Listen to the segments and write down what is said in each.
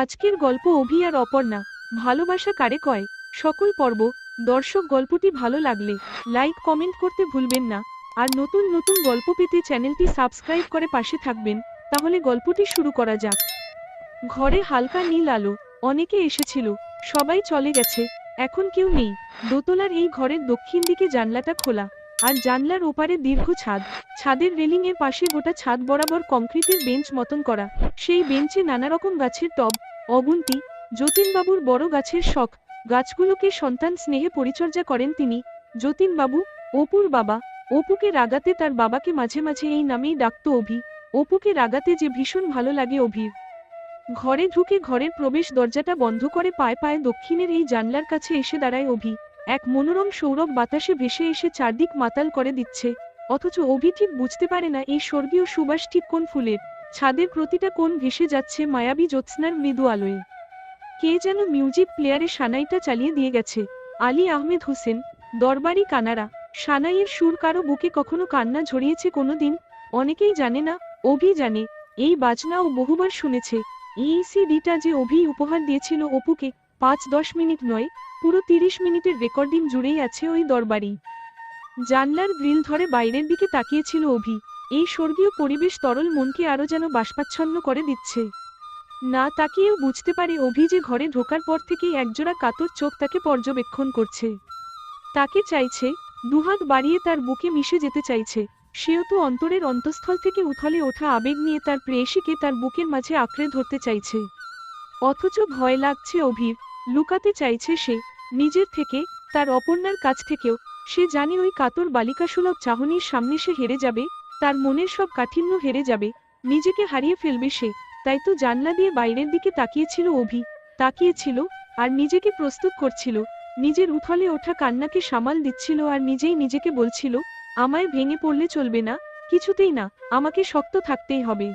আজকের গল্প অভি আর অপর্ণা। ভালোবাসা কারে কয়? সকল পর্ব, দর্শক গল্পটি ভালো লাগলে লাইক, কমেন্ট করতে ভুলবেন না। আর নতুন নতুন গল্প পেতে চ্যানেলটি সাবস্ক্রাইব করে পাশে থাকবেন। তাহলে গল্পটি শুরু করা যাক। ঘরে হালকা নীল আলো, অনেকে এসেছিল, সবাই চলে গেছে, এখন কেউ নেই। দোতলার এই ঘরের দক্ষিণ দিকে জানলাটা খোলা। আর জানলার ওপারে দীর্ঘ ছাদ। ছাদের রেলিং এর পাশে গোটা ছাদ বরাবর কংক্রিটের বেঞ্চ মতন করা। সেই বেঞ্চে নানা রকম গাছের টব, অগুন্তি, যতীনবাবুর বড় গাছের শখ। গাছগুলোকে সন্তান স্নেহে পরিচর্যা করেন তিনি। যতীনবাবু, অপুর বাবা, অপুকে রাগাতে তার বাবাকে মাঝে মাঝে এই নামেই ডাকত অভি। অপুকে রাগাতে যে ভীষণ ভালো লাগে অভির। ঘরে ঢুকে ঘরের প্রবেশ দরজাটা বন্ধ করে পায়ে পায়ে দক্ষিণের এই জানলার কাছে এসে দাঁড়ায় অভি। এক মনোরম সৌরভ বাতাসে ভেসে এসে চারদিক মাতাল করে দিচ্ছে। অথচ অভি ঠিক বুঝতে পারে না এই স্বর্গীয় সুবাস ঠিক কোন ফুলের, ছাদের প্রতিটা কোণ ভেসে যাচ্ছে মায়াবী জ্যোৎস্নার মৃদু আলোয়। কে যেন মিউজিক প্লেয়ারে সানাইটা চালিয়ে দিয়ে গেছে। আলী আহমেদ হোসেন, দরবারি কানারা। সানাইয়ের সুর কারও বুকে কখনো কান্না ঝরিয়েছে কোনোদিন? অনেকেই জানে না, অভি জানে। এই বাজনা ও বহুবার শুনেছে। এই সিডিটা যে অভি উপহার দিয়েছিল অপুকে পাঁচ দশ মিনিট নয়, পুরো তিরিশ মিনিটের রেকর্ডিং জুড়েই আছে ওই দরবারি জানলার গ্রিল ধরে বাইরের দিকে তাকিয়েছিল অভি। এই স্বর্গীয় পরিবেশ তরল মনকে আরও যেন বাষ্পাচ্ছন্ন করে দিচ্ছে। না তাকিয়েও বুঝতে পারে অভি যে ঘরে ঢোকার পর থেকেই একজোড়া কাতর চোখ তাকে পর্যবেক্ষণ করছে। তাকে চাইছে, দুহাত বাড়িয়ে তার বুকে মিশে যেতে চাইছে। সেও তো অন্তরের অন্তঃস্থল থেকে উথলে ওঠা আবেগ নিয়ে তার প্রেয়সীকে তার বুকের মাঝে আঁকড়ে ধরতে চাইছে। অথচ ভয় লাগছে অভির লুকাতে চাইছে সে, নিজের থেকে, তার অপর্ণার কাছ থেকেও। সে জানে ওই কাতর বালিকাসুলভ চাহনির সামনে সে হেরে যাবে, তার মনের সব কাঠিন্য হেরে যাবে, নিজেকে হারিয়ে ফেলবে সে। তাই তো জানলা দিয়ে বাইরের দিকে তাকিয়েছিল অভি, তাকিয়েছিল, আর নিজেকে প্রস্তুত করছিল। নিজের উথলে ওঠা কান্নাকে সামাল দিচ্ছিল আর নিজেই নিজেকে বলছিল, আমায় ভেঙে পড়লে চলবে না, কিছুতেই না, আমাকে শক্ত থাকতেই হবে।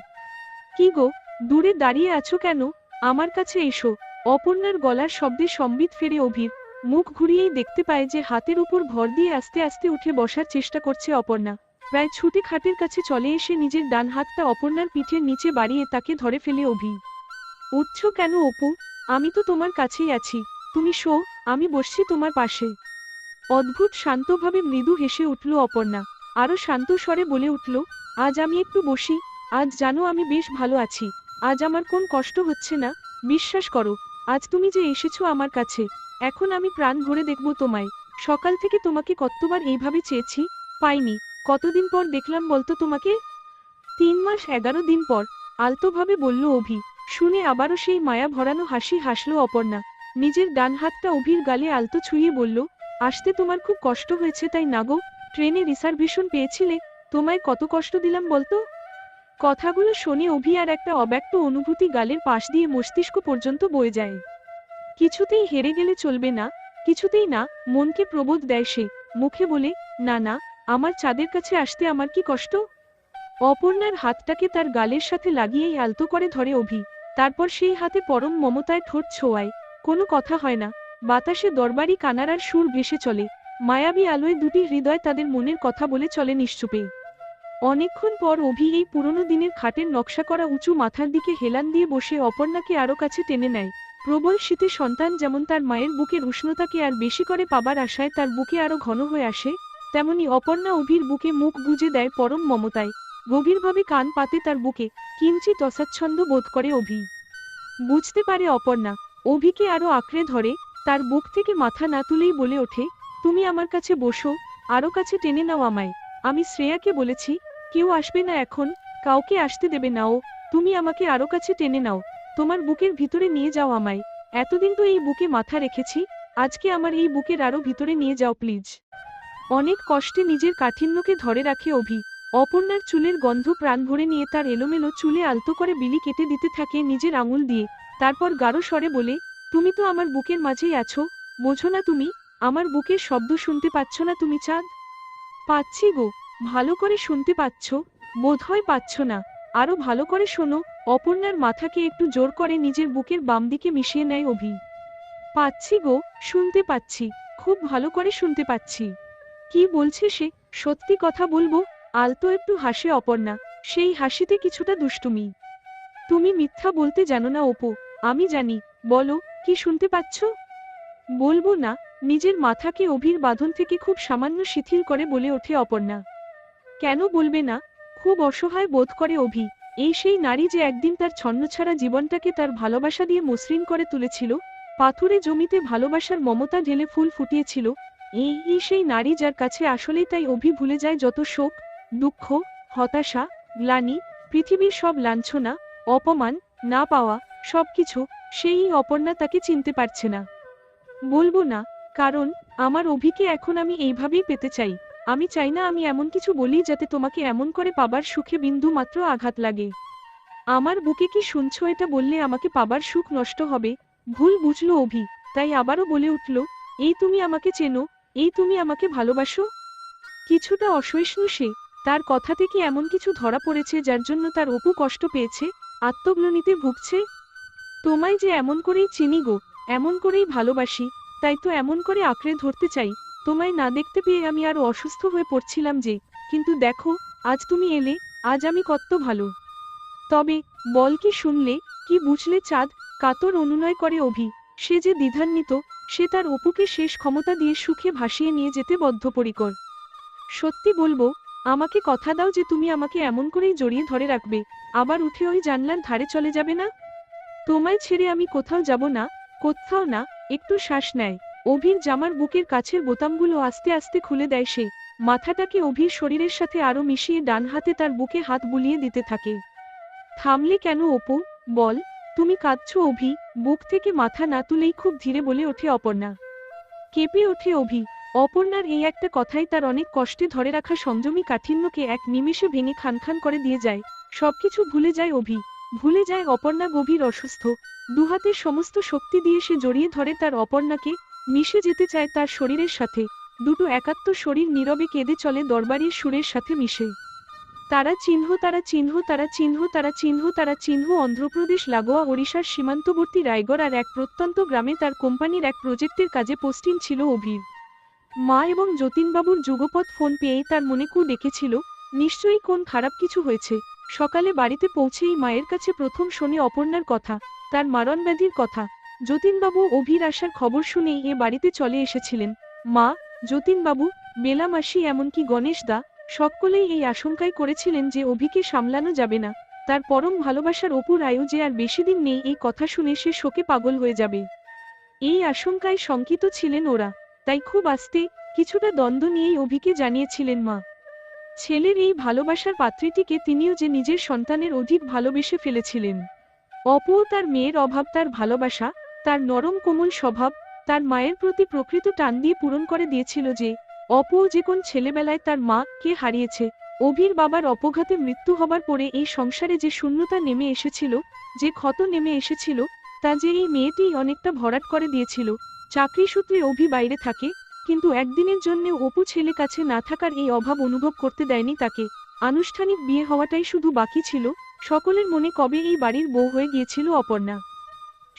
কি গো, দূরে দাঁড়িয়ে আছো কেন? আমার কাছে এসো। অপর্ণার গলার শব্দে সম্বিত ফেরে অভির মুখ ঘুরিয়েই দেখতে পায় যে হাতের উপর ভর দিয়ে আস্তে আস্তে উঠে বসার চেষ্টা করছে অপর্ণা। প্রায় ছুটে খাটের কাছে চলে এসে নিজের ডান হাতটা অপর্ণার পিঠের নিচে বাড়িয়ে তাকে ধরে ফেলে অভি উঠছ কেন অপু? আমি তো তোমার কাছেই আছি। তুমি শো আমি বসছি তোমার পাশে। অদ্ভুত শান্তভাবে মৃদু হেসে উঠল অপর্ণা। আরও শান্ত স্বরে বলে উঠল, আজ আমি একটু বসি, আজ জানো আমি বেশ ভালো আছি। আজ আমার কোন কষ্ট হচ্ছে না। বিশ্বাস করো আজ তুমি যে এসেছ আমার কাছে, এখন আমি প্রাণ ভরে দেখব তোমায়। সকাল থেকে তোমাকে কতবার এইভাবে চেয়েছি, পাইনি। কতদিন পর দেখলাম বলতো তোমাকে? তিন মাস এগারো দিন পর, আলতোভাবে বলল অভি। শুনে আবারও সেই মায়া ভরানো হাসি হাসল অপর্ণা। নিজের ডান হাতটা অভির গালে আলতো ছুঁয়ে বলল, আসতে তোমার খুব কষ্ট হয়েছে তাই নাগো ট্রেনে রিসার্ভেশন পেয়েছিলে, তোমায় কত কষ্ট দিলাম বলতো? কথাগুলো শুনে অভি আর একটা অব্যক্ত অনুভূতি গালের পাশ দিয়ে মস্তিষ্ক পর্যন্ত বয়ে যায়। কিছুতেই হেরে গেলে চলবে না, কিছুতেই না, মনকে প্রবোধ দেয় সে, মুখে বলে, না না, আমার চাঁদের কাছে আসতে আমার কি কষ্ট? অপর্ণার হাতটাকে তার গালের সাথে লাগিয়েই আলতো করে ধরে অভি, তারপর সেই হাতে পরম মমতায় ঠোঁট ছোঁয়ায়, কোনো কথা হয় না, বাতাসে দরবারি কানারার সুর ভেসে চলে, মায়াবী আলোয় দুটি হৃদয় তাদের মনের কথা বলে চলে নিশ্চুপে অনেকক্ষণ পর অভি এই পুরনো দিনের খাটের নকশা করা উঁচু মাথার দিকে হেলান দিয়ে বসে অপর্ণাকে আরও কাছে টেনে নেয়। প্রবল শীতে সন্তান যেমন তার মায়ের বুকের উষ্ণতাকে আর বেশি করে পাবার আশায় তার বুকে আরও ঘন হয়ে আসে, তেমনি অপর্ণা অভির বুকে মুখ গুজে দেয় পরম মমতায়। গভীরভাবে কান পাতে তার বুকে কিঞ্চিত অস্বাচ্ছন্দ্য বোধ করে অভি। বুঝতে পারে অপর্ণা, অভিকে আরও আঁকড়ে ধরে, তার বুক থেকে মাথা না তুলেই বলে ওঠে, তুমি আমার কাছে বসো, আরও কাছে টেনে নাও আমায়। আমি শ্রেয়াকে বলেছি কেউ আসবে না এখন, কাউকে আসতে দেবে না ও। তুমি আমাকে আরও কাছে টেনে নাও। তোমার বুকের ভিতরে নিয়ে যাও আমায়। এতদিন তো এই বুকে মাথা রেখেছি, আজকে আমার এই বুকের আরও ভিতরে নিয়ে যাও প্লিজ। অনেক কষ্টে নিজের কাঠিন্যকে ধরে রাখে অভি। অপর্ণার চুলের গন্ধ প্রাণ ভরে নিয়ে তার এলোমেলো চুলে আলতো করে বিলি কেটে দিতে থাকে নিজের আঙুল দিয়ে। তারপর গাঢ় স্বরে বলে, তুমি তো আমার বুকের মাঝেই আছো, বোঝো না তুমি, আমার বুকের শব্দ শুনতে পাচ্ছ না তুমি, চাঁদ? পাচ্ছি গো ভালো করে শুনতে পাচ্ছ? বোধহয় পাচ্ছ না। আরও ভালো করে শোনো। অপর্ণার মাথাকে একটু জোর করে নিজের বুকের বাম দিকে মিশিয়ে নেয় অভি। পাচ্ছি গো, শুনতে পাচ্ছি। খুব ভালো করে শুনতে পাচ্ছি। কি বলছে সে? সত্যি কথা বলব? আলতো একটু হাসে অপর্ণা। সেই হাসিতে কিছুটা দুষ্টুমি। তুমি মিথ্যা বলতে জানো না অপু। আমি জানি। বলো, কি শুনতে পাচ্ছ? বলব না। নিজের মাথাকে অভির বাঁধন থেকে খুব সামান্য শিথিল করে বলে ওঠে অপর্ণা। কেন বলবে না? খুব অসহায় বোধ করে অভি। এই সেই নারী যে একদিন তার ছন্নছাড়া জীবনটাকে তার ভালোবাসা দিয়ে মসৃণ করে তুলেছিল, পাথুরে জমিতে ভালোবাসার মমতা ঢেলে ফুল ফুটিয়েছিল, এই সেই নারী যার কাছে আসলেই তাই অভি ভুলে যায় যত শোক, দুঃখ, হতাশা, গ্লানি, পৃথিবীর সব লাঞ্ছনা, অপমান, না পাওয়া, সবকিছু সেই অপর্ণা তাকে চিনতে পারছে না। বলব না, কারণ আমার অভিকে এখন আমি এইভাবেই পেতে চাই। আমি চাই না আমি এমন কিছু বলি যাতে তোমাকে এমন করে পাবার সুখে বিন্দু মাত্র আঘাত লাগে। আমার বুকে কি শুনছো এটা বললে আমাকে পাবার সুখ নষ্ট হবে? ভুল বুঝলো অভি, তাই আবারও বলে উঠল, এই তুমি আমাকে চেনো, এই তুমি আমাকে ভালোবাসো? কিছুটা অসহিষ্ণু সে, তার কথাতে কি এমন কিছু ধরা পড়েছে যার জন্য তার অপু কষ্ট পেয়েছে, আত্মগ্লনিতে ভুগছে? তোমায় যে এমন করেই চিনি গো, এমন করেই ভালোবাসি, তাই তো এমন করে আঁকড়ে ধরতে চাই। তোমায় না দেখতে পেয়ে আমি আরও অসুস্থ হয়ে পড়ছিলাম যে, কিন্তু দেখো, আজ তুমি এলে, আজ আমি কত ভালো। তবে, বল কি শুনলে, কি বুঝলে চাঁদ, কাতর অনুনয় করে অভি, সে যে দ্বিধান্বিত, সে তার অপুকে শেষ ক্ষমতা দিয়ে সুখে ভাসিয়ে নিয়ে যেতে বদ্ধপরিকর। সত্যি বলব, আমাকে কথা দাও যে তুমি আমাকে এমন করেই জড়িয়ে ধরে রাখবে, আবার উঠে ওই জানলার ধারে চলে যাবে না? তোমায় ছেড়ে আমি কোথাও যাব না, কোথাও না, একটু শ্বাস নেয়। অভির জামার বুকের কাছের বোতামগুলো আস্তে আস্তে খুলে দেয় সে। মাথাটাকে অভির শরীরের সাথে আরও মিশিয়ে ডান হাতে তার বুকে হাত বুলিয়ে দিতে থাকে। থামলে কেন অপু? বল, তুমি কাঁদছো অভি, বুক থেকে মাথা না তুলেই খুব ধীরে বলে ওঠে অপর্ণা। কেঁপে ওঠে অভি। অপর্ণার এই একটা কথাই তার অনেক কষ্টে ধরে রাখা সংযমী কাঠিন্যকে এক নিমেষে ভেঙে খানখান করে দিয়ে যায়। সবকিছু ভুলে যায় অভি। ভুলে যায় অপর্ণা গভীর অসুস্থ। দুহাতের সমস্ত শক্তি দিয়ে সে জড়িয়ে ধরে তার অপর্ণাকে মিশে যেতে চায় তার শরীরের সাথে। দুটো একাত্ম শরীর নীরবে কেঁদে চলে দরবারির সুরের সাথে মিশে। তারা চিহ্ন তারা চিহ্ন তারা চিহ্ন তারা চিহ্ন তারা চিহ্ন, অন্ধ্রপ্রদেশ, লাগোয়া, ওড়িশার সীমান্তবর্তী রায়গড় আর এক প্রত্যন্ত গ্রামে তার কোম্পানির এক প্রজেক্টের কাজে পোস্টিং ছিল অভির। মা এবং যতীনবাবুর যুগপথ ফোন পেয়েই তার মনে কু ডেকেছিল, নিশ্চয়ই কোন খারাপ কিছু হয়েছে? সকালে বাড়িতে পৌঁছেই মায়ের কাছে প্রথম শোনে অপর্ণার কথা, তার মারণ ব্যাধির কথা। যতীনবাবু অভির আসার খবর শুনেই এ বাড়িতে চলে এসেছিলেন। মা, যতীনবাবু বেলা মাসি এমনকি গণেশ দা, সকলেই এই আশঙ্কাই করেছিলেন যে অভিকে সামলানো যাবে না। তার পরম ভালোবাসার অপুর আয়ু যে আর বেশি দিন নেই এই কথা শুনে সে শোকে পাগল হয়ে যাবে। এই আশঙ্কায় শঙ্কিত ছিলেন ওরা, তাই খুব আস্তে কিছুটা দ্বন্দ্ব নিয়েই অভিকে জানিয়েছিলেন মা। ছেলের এই ভালোবাসার পাত্রীটিকে তিনিও যে নিজের সন্তানের অধিক ভালোবেসে ফেলেছিলেন। অপুও তার মেয়ের অভাব তার ভালোবাসা তার নরম কোমল স্বভাব, তার মায়ের প্রতি প্রকৃত টান দিয়ে পূরণ করে দিয়েছিল যে অপুও যে কোন ছেলেবেলায় তার মা কে হারিয়েছে, অভির বাবার অপঘাতে মৃত্যু হবার পরে এই সংসারে যে শূন্যতা নেমে এসেছিল, যে ক্ষত নেমে এসেছিল, তা যে এই মেয়েটিই অনেকটা ভরাট করে দিয়েছিল। চাকরি সূত্রে অভি বাইরে থাকে, কিন্তু একদিনের জন্য অপু ছেলে কাছে না থাকার এই অভাব অনুভব করতে দেয়নি তাকে। আনুষ্ঠানিক বিয়ে হওয়াটাই শুধু বাকি ছিল, সকলের মনে কবে এই বাড়ির বউ হয়ে গিয়েছিল অপর্ণা।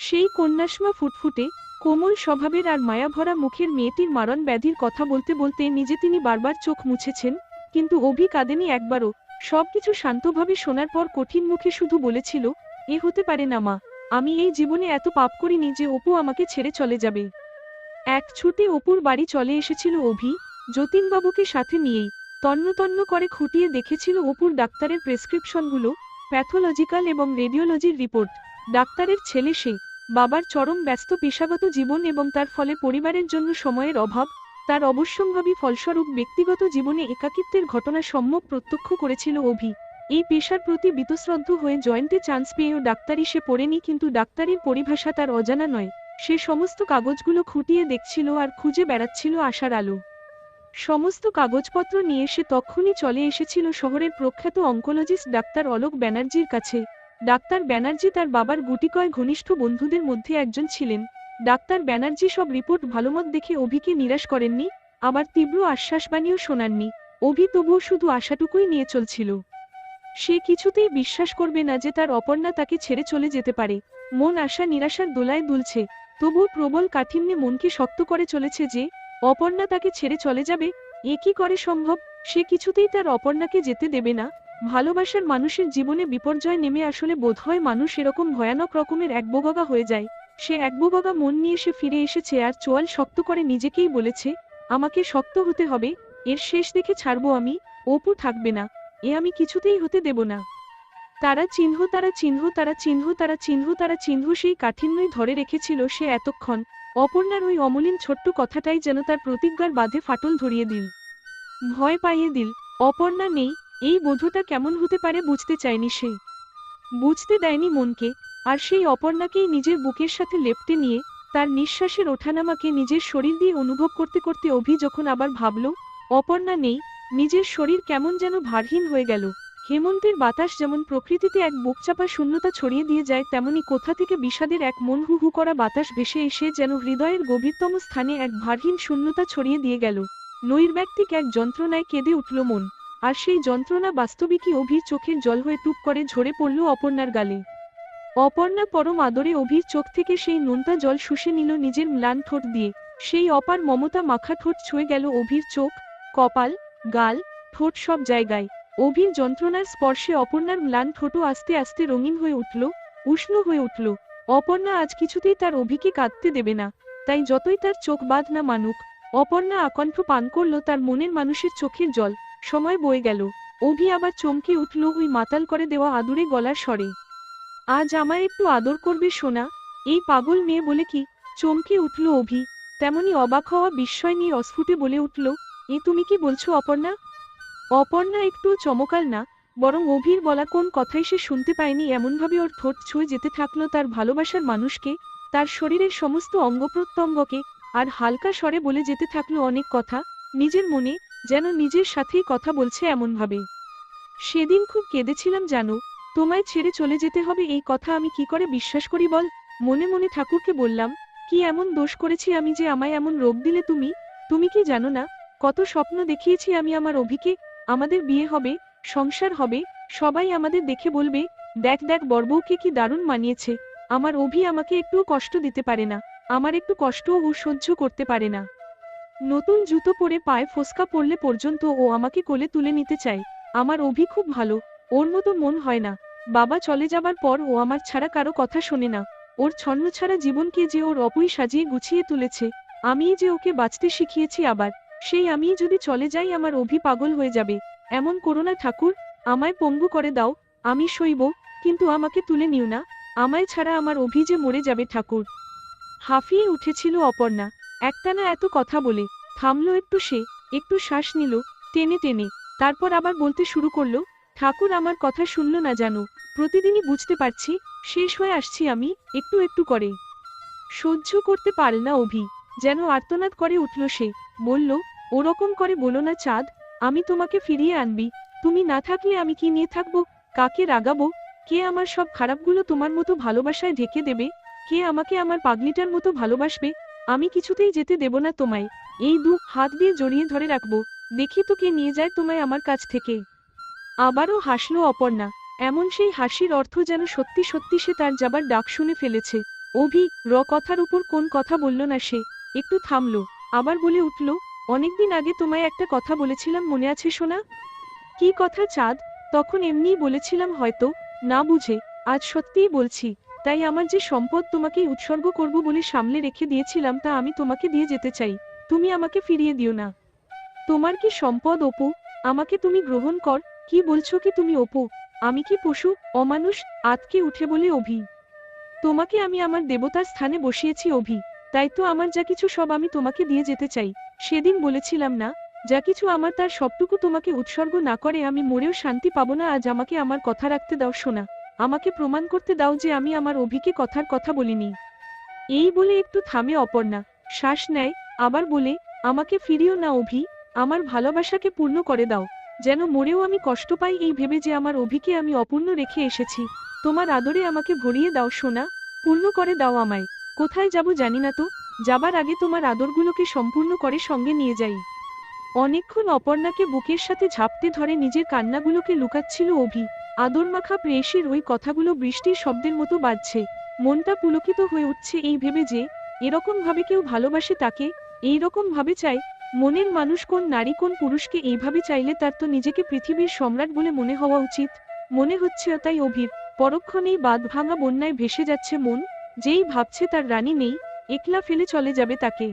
সেই কন্যাসমা ফুটফুটে, কোমল স্বভাবের আর মায়াভরা মুখের মেয়েটির মারণ ব্যাধির কথা বলতে বলতে নিজে তিনি বারবার চোখ মুছেছেন, কিন্তু অভি কাঁদেনি একবারও। সবকিছু শান্তভাবে শোনার পর কঠিন মুখে শুধু বলেছিল, এ হতে পারে না মা, আমি এই জীবনে এত পাপ করিনি যে অপু আমাকে ছেড়ে চলে যাবে। এক ছুটে অপুর বাড়ি চলে এসেছিল অভি, যতীনবাবুকে সাথে নিয়েই। তন্ন তন্ন করে খুঁটিয়ে দেখেছিল অপুর ডাক্তারের প্রেসক্রিপশনগুলো, প্যাথোলজিক্যাল এবং রেডিওলজির রিপোর্ট। ডাক্তারের ছেলে সে। বাবার চরম ব্যস্ত পেশাগত জীবন এবং তার ফলে পরিবারের জন্য সময়ের অভাব, তার অবশ্যম্ভাবী ফলস্বরূপ ব্যক্তিগত জীবনে একাকিত্বের ঘটনা সম্যক প্রত্যক্ষ করেছিল অভি। এই পেশার প্রতি বীতশ্রদ্ধ হয়ে জয়েন্টে চান্স পেয়েও ডাক্তারি সে পড়েনি কিন্তু ডাক্তারির পরিভাষা তার অজানা নয়। সে সমস্ত কাগজগুলো খুঁটিয়ে দেখছিল আর খুঁজে বেড়াচ্ছিল আশার আলো। সমস্ত কাগজপত্র নিয়ে সে তক্ষুনি চলে এসেছিল শহরের প্রখ্যাত অঙ্কোলজিস্ট ডাক্তার অলোক ব্যানার্জির কাছে। ডাক্তার ব্যানার্জি তার বাবার গুটিকয় ঘনিষ্ঠ বন্ধুদের মধ্যে একজন ছিলেন। ডাক্তার ব্যানার্জি সব রিপোর্ট ভালোমত দেখে অভিকে নিরাশ করেননি, আবার তীব্র আশ্বাসবাণীও শোনাননি। অভি তবুও শুধু আশাটুকুই নিয়ে চলছিল। সে কিছুতেই বিশ্বাস করবে না যে তার অপর্ণা তাকে ছেড়ে চলে যেতে পারে। মন আশা নিরাশার দোলায় দুলছে, তবুও প্রবল কাঠিন্যে মনকে শক্ত করে চলেছে যে, অপর্ণা তাকে ছেড়ে চলে যাবে, এ কি করে সম্ভব? সে কিছুতেই তার অপর্ণাকে যেতে দেবে না। ভালোবাসার মানুষের জীবনে বিপর্যয় নেমে আসলে বোধহয় মানুষ এরকম ভয়ানক রকমের একবোগা হয়ে যায়। সে একবোগা মন নিয়ে সে ফিরে এসেছে আর চোয়াল শক্ত করে নিজেকেই বলেছে, আমাকে শক্ত হতে হবে, এর শেষ দেখে ছাড়বো আমি, অপু থাকবে না, এ আমি কিছুতেই হতে দেব না। তারা চিহ্ন তারা চিহ্ন তারা চিহ্ন তারা চিহ্ন তারা চিহ্ন সেই কাঠিন্যই ধরে রেখেছিল সে এতক্ষণ। অপর্ণার ওই অমলিন ছোট্ট কথাটাই যেন তার প্রতিজ্ঞার বাঁধে ফাটল ধরিয়ে দিল। ভয় পাইয়ে দিল, অপর্ণা নেই এই বোধটা কেমন হতে পারে বুঝতে চায়নি সে। বুঝতে দেয়নি মনকে, আর সেই অপর্ণাকেই নিজের বুকের সাথে লেপটে নিয়ে তার নিঃশ্বাসের ওঠানামাকে নিজের শরীর দিয়ে অনুভব করতে করতে অভি যখন আবার ভাবল, অপর্ণা নেই, নিজের শরীর কেমন যেন ভারহীন হয়ে গেল। হেমন্তের বাতাস যেমন প্রকৃতিতে এক বুকচাপা শূন্যতা ছড়িয়ে দিয়ে যায়, তেমনি কোথা থেকে বিষাদের এক মন হু হু করা বাতাস ভেসে এসে যেন হৃদয়ের গভীরতম স্থানে এক ভারহীন শূন্যতা ছড়িয়ে দিয়ে গেল। নৈর্ব্যক্তিক এক যন্ত্রণায় কেঁদে উঠল মন। আর সেই যন্ত্রণা বাস্তবিকই অভির চোখের জল হয়ে টুপ করে ঝরে পড়ল অপর্ণার গালে। অপর্ণা পরম আদরে অভির চোখ থেকে সেই নোনতা জল শুষে নিল নিজের ম্লান ঠোঁট দিয়ে। সেই অপার মমতা মাখা ঠোঁট ছুঁয়ে গেল অভির চোখ, কপাল, গাল, ঠোঁট সব জায়গায়। অভির যন্ত্রণার স্পর্শে অপর্ণার ম্লান ঠোঁটও আস্তে আস্তে রঙিন হয়ে উঠল, উষ্ণ হয়ে উঠল। অপর্ণা আজ কিছুতেই তার অভিকে কাঁদতে দেবে না, তাই যতই তার চোখ বাঁধ না মানুক, অপর্ণা আকণ্ঠ পান করল তার মনের মানুষের চোখের জল। সময় বয়ে গেল। অভি আবার চমকে উঠল, ওই মাতাল করে দেওয়া আদুরে গলার স্বরে। আজ আমায় একটু আদর করবে সোনা, এই পাগল মেয়ে বলে কি? চমকে উঠল অভি, তেমনি অবাক হওয়া বিস্ময় নিয়ে অস্ফুটে বলে উঠল, এ তুমি কি বলছো অপর্ণা? অপর্ণা একটু চমকাল না, বরং অভির বলা কোন কথাই সে শুনতে পায়নি, এমনভাবে ওর ঠোঁট ছুঁয়ে যেতে থাকল তার ভালোবাসার মানুষকে, তার শরীরের সমস্ত অঙ্গ প্রত্যঙ্গকে আর হালকা স্বরে বলে যেতে থাকল অনেক কথা, নিজের মনে যেন নিজের সাথেই কথা বলছে এমনভাবে। সেদিন খুব কেঁদেছিলাম, জানো। তোমায় ছেড়ে চলে যেতে হবে, এই কথা আমি কি করে বিশ্বাস করি বল? মনে মনে ঠাকুরকে বললাম, কি এমন দোষ করেছি আমি যে আমায় এমন রোগ দিলে তুমি? তুমি কি জানো না? কত স্বপ্ন দেখিয়েছি আমি আমার অভিকে। আমাদের বিয়ে হবে, সংসার হবে, সবাই আমাদের দেখে বলবে, দেখ দেখ বরবউকে কি দারুণ মানিয়েছে। আমার অভি আমাকে একটুও কষ্ট দিতে পারে না। আমার একটু কষ্টও ও সহ্য করতে পারে না। নতুন জুতো পরে পায়ে ফোসকা পড়লে পর্যন্ত ও আমাকে কোলে তুলে নিতে চায়। আমার অভি খুব ভালো, ওর মতো মন হয় না। বাবা চলে যাবার পর ও আমার ছাড়া কারও কথা শোনে না। ওর ছন্ন ছাড়া জীবনকে যে ওর অপুই সাজিয়ে গুছিয়ে তুলেছে, আমিই যে ওকে বাঁচতে শিখিয়েছি আবার। সেই আমিই যদি চলে যাই আমার অভি পাগল হয়ে যাবে। এমন করো না ঠাকুর, আমায় পঙ্গু করে দাও, আমি সইব, কিন্তু আমাকে তুলে নিও না। আমায় ছাড়া আমার অভি যে মরে যাবে ঠাকুর। হাফিয়ে উঠেছিল অপর্ণা। একটানা এত কথা বলে, থামলো একটু সে, একটু শ্বাস নিল, টেনে টেনে, তারপর আবার বলতে শুরু করল, ঠাকুর আমার কথা শুনল না জানো, প্রতিদিনই বুঝতে পারছি, শেষ হয়ে আসছি আমি, একটু একটু করে। সহ্য করতে পারে না অভি, যেন আর্তনাদ করে উঠল সে, বলল, ওরকম করে বলো না চাঁদ, আমি তোমাকে ফিরিয়ে আনবি, তুমি না থাকলে আমি কি নিয়ে থাকব, কাকে রাগাবো, কে আমার সব খারাপগুলো তোমার মতো ভালোবাসায় ঢেকে দেবে, কে আমাকে আমার পাগলিটার মতো ভালোবাসবে আমি কিছুতেই যেতে দেব না তোমায়। এই দু, হাত দিয়ে জড়িয়ে ধরে রাখব। দেখি তো কে নিয়ে যায় তোমায় আমার কাছ থেকে। আবারও হাসলো অপর্ণা। এমন সেই হাসির অর্থ যেন সত্যি সত্যি সে তার যাবার ডাক শুনে ফেলেছে। অভি, র কথার উপর কোন কথা বলল না সে? একটু থামলো। আবার বলে উঠল, অনেকদিন আগে তোমায় একটা কথা বলেছিলাম, মনে আছে শোনা কি কথা চাঁদ? তখন এমনিই বলেছিলাম হয়তো, না বুঝে। আজ সত্যিই বলছি। তাই আমার যে সম্পদ তোমাকে উৎসর্গ করব বলে সামলে রেখে দিয়েছিলাম তা আমি তোমাকে দিয়ে যেতে চাই। তুমি আমাকে ফিরিয়ে দিও না। তোমার কি সম্পদ, অপু? আমাকে তুমি গ্রহণ কর। কি বলছো কি তুমি, অপু? আমি কি পশু, অমানুষ, আতকে উঠে বলে অভি? তোমাকে আমি আমার দেবতার স্থানে বসিয়েছি, অভি। তাই তো আমার যা কিছু সব আমি তোমাকে দিয়ে যেতে চাই। সেদিন বলেছিলাম না, যা কিছু আমার তার সবটুকু তোমাকে উৎসর্গ না করে আমি মরেও শান্তি পাবো না, আজ আমাকে আমার কথা রাখতে দাও শোনা আমাকে প্রমাণ করতে দাও যে আমি আমার অভিকে কথার কথা বলিনি। এই বলে একটু থামে অপর্ণা। শ্বাস নেয়, আবার বলে, আমাকে ফিরিও না অভি, আমার ভালোবাসাকে পূর্ণ করে দাও। যেন মরেও আমি কষ্ট পাই এই ভেবে যে আমার অভিকে আমি অপূর্ণ রেখে এসেছি। তোমার আদরে আমাকে ভরিয়ে দাও, সোনা। পূর্ণ করে দাও আমায়। কোথায় যাব জানি না তো। যাবার আগে তোমার আদরগুলোকে সম্পূর্ণ করে সঙ্গে নিয়ে যাই। অনেকক্ষণ অপর্ণাকে বুকের সাথে ঝাপটে ধরে নিজের কান্নাগুলোকে লুকাচ্ছিল অভি। আদরমাখা প্রেয়সীর ওই কথাগুলো বৃষ্টির শব্দের মতো বাজছে। মনটা পুলকিত হয়ে উঠছে এই ভেবে যে, এরকম ভাবে কেউ ভালোবাসে তাকে, এই রকম ভাবে চায়, মনের মানুষ কোন নারী কোন পুরুষকে এইভাবে চাইলে তার তো নিজেকে পৃথিবীর সম্রাট বলে মনে হওয়া উচিত। মনে হচ্ছে তাই অভির পরক্ষণেই বাঁধ ভাঙা বন্যায় ভেসে যাচ্ছে মন, যেই ভাবছে তার রানী নেই, একলা ফেলে চলে যাবে তাকে।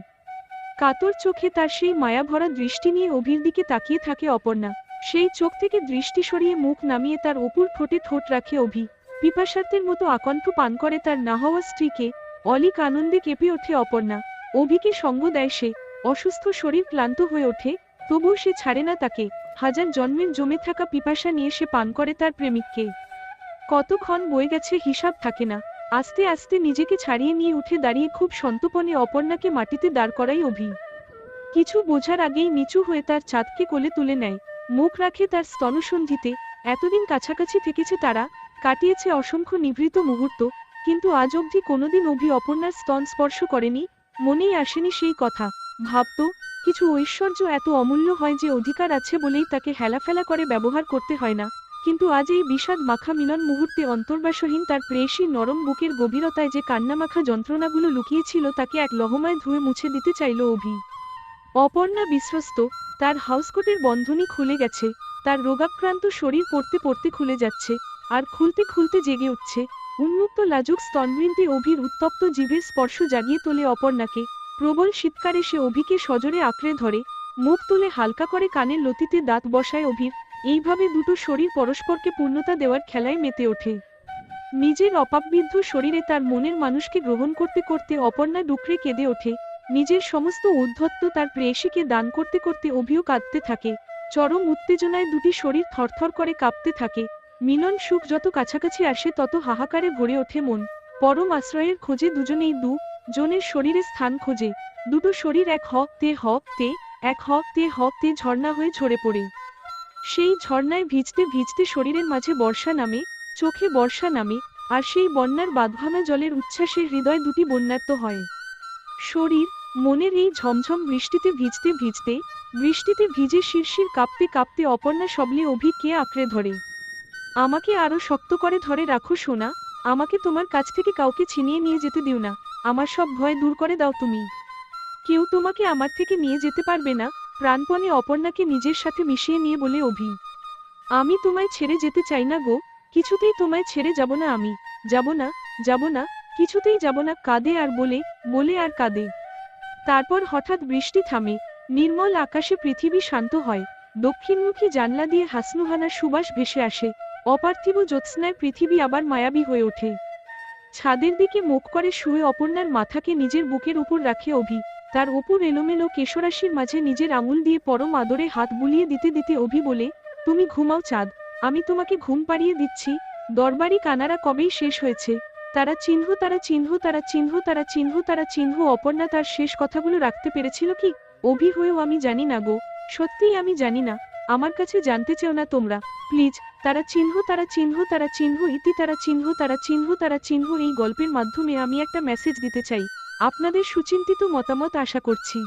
কাতর চোখে তার সেই মায়াভরা দৃষ্টি নিয়ে অভির দিকে তাকিয়ে থাকে অপর্ণা। সেই চোখ থেকে দৃষ্টি সরিয়ে মুখ নামিয়ে তার অপুর ঠোঁটে ঠোঁট রাখে অভি। পিপাসার্থের মতো আকণ্ঠ পান করে তার না হওয়া স্ত্রীকে, অলিক আনন্দে কেঁপে ওঠে অপর্ণা। অভিকে সঙ্গ দেয় সে, অসুস্থ শরীর ক্লান্ত হয়ে ওঠে, তবুও সে ছাড়ে না তাকে। হাজার জন্মের জমে থাকা পিপাসা নিয়ে সে পান করে তার প্রেমিককে। কতক্ষণ বয়ে গেছে হিসাব থাকে না। আস্তে আস্তে নিজেকে ছাড়িয়ে নিয়ে উঠে দাঁড়িয়ে খুব সন্তপনে অপর্ণাকে মাটিতে দাঁড় করাই অভি। কিছু বোঝার আগেই নিচু হয়ে তার চাঁদকে কোলে তুলে নেয়। মুখ রাখে তার স্তনসন্ধিতে। এতদিন কাছাকাছি থেকেছে তারা, কাটিয়েছে অসংখ্য নিভৃত মুহূর্ত, কিন্তু আজ অবধি কোনোদিন অভি অপর্ণার স্তন স্পর্শ করেনি, মনেই আসেনি সেই কথা। ভাবত, কিছু ঐশ্বর্য এত অমূল্য হয় যে অধিকার আছে বলেই তাকে হেলাফেলা করে ব্যবহার করতে হয় না। কিন্তু আজ এই বিষাদ মাখা মিলন মুহূর্তে অন্তর্বাসহীন তার প্রেয়সী নরম বুকের গভীরতায় যে কান্নামাখা যন্ত্রণাগুলো লুকিয়েছিল তাকে এক লহমায় ধুয়ে মুছে দিতে চাইল অভি। অপর্ণা বিশ্বস্ত তার হাউসকোটের বন্ধনী খুলে গেছে, তার রোগাক্রান্ত শরীর পড়তে পড়তে খুলে যাচ্ছে, আর খুলতে খুলতে জেগে উঠছে। উন্মুক্ত লাজুক স্তনবৃন্তে অভির উত্তপ্ত জীবের স্পর্শ জাগিয়ে তোলে অপর্ণাকে। প্রবল শীতকারে সে অভিকে সজোরে আঁকড়ে ধরে, মুখ তুলে হালকা করে কানের লতিতে দাঁত বসায় অভির। এইভাবে দুটো শরীর পরস্পরকে পূর্ণতা দেওয়ার খেলায় মেতে ওঠে। নিজের অপাববিদ্ধ শরীরে তার মনের মানুষকে গ্রহণ করতে করতে অপর্ণা ডুকরে কেঁদে ওঠে। নিজের সমস্ত উদ্ধত্ত তার প্রেয়সীকে দান করতে করতে অভিও কাঁদতে থাকে। চরম উত্তেজনায় দুটি শরীর থরথর করে কাঁপতে থাকে। মিলন সুখ যত কাছাকাছি আসে তত হাহাকারে ভরে ওঠে মন। পরম আশ্রয়ের খোঁজে দুজনেই দু জনের শরীরে স্থান খোঁজে। দুটো শরীর এক হ তে হ তে, এক হ তে হ তে ঝর্ণা হয়ে ঝরে পড়ে। সেই ঝর্ণায় ভিজতে ভিজতে শরীরের মাঝে বর্ষা নামে, চোখে বর্ষা নামে, আর সেই বন্যার বাঁধভাঙা জলের উচ্ছ্বাসে হৃদয় দুটি বন্যার্ত হয়। শরীর মনের এই ঝমঝম বৃষ্টিতে ভিজতে ভিজতে, বৃষ্টিতে ভিজে শিরশির কাঁপতে কাঁপতে অপর্ণা সবলে অভিকে আঁকড়ে ধরে। আমাকে আরও শক্ত করে ধরে রাখো সোনা, আমাকে তোমার কাছ থেকে কাউকে ছিনিয়ে নিয়ে যেতে দিও না, আমার সব ভয় দূর করে দাও তুমি। কেউ তোমাকে আমার থেকে নিয়ে যেতে পারবে না, প্রাণপণে অপর্ণাকে নিজের সাথে মিশিয়ে নিয়ে বলে অভি। আমি তোমায় ছেড়ে যেতে চাই না গো, কিছুতেই তোমায় ছেড়ে যাব না আমি। যাব না যাব না, কিছুতেই যাব না, কাঁদে আর বলে বলে আর কাঁদে। তারপর হঠাৎ বৃষ্টি থামে, নির্মল আকাশে পৃথিবী শান্ত হয়, দক্ষিণমুখী জানলা দিয়ে হাসনুহানার সুবাস ভেসে আসে, অপার্থিব জ্যোৎস্নায় পৃথিবী আবার মায়াবী হয়ে ওঠে। ছাদের দিকে মুখ করে শুয়ে অপর্ণার মাথাকে নিজের বুকের উপর রাখে অভি, তার ওপর এলোমেলো কেশরাশির মাঝে নিজের আঙুল দিয়ে পরম আদরে হাত বুলিয়ে দিতে দিতে অভি বলে, তুমি ঘুমাও চাঁদ, আমি তোমাকে ঘুম পাড়িয়ে দিচ্ছি, দরবারি কানারা কবেই শেষ হয়েছে? তারা চিহ্ন তারা চিহ্ন তারা চিহ্ন তারা চিহ্ন তারা চিহ্ন। অপর্ণা তার শেষ কথাগুলো রাখতে পেরেছিল কি? অভি হয়েও আমি জানি না গো। সত্যিই আমি জানি না। আমার কাছে জানতে চেও না তোমরা। প্লিজ, তারা চিহ্ন তারা চিহ্ন তারা চিহ্ন, ইতি তারা চিহ্ন তারা চিহ্ন তারা চিহ্ন। এই গল্পের মাধ্যমে আমি একটা মেসেজ দিতে চাই। আপনাদের সুচিন্তিত মতামত আশা করছি।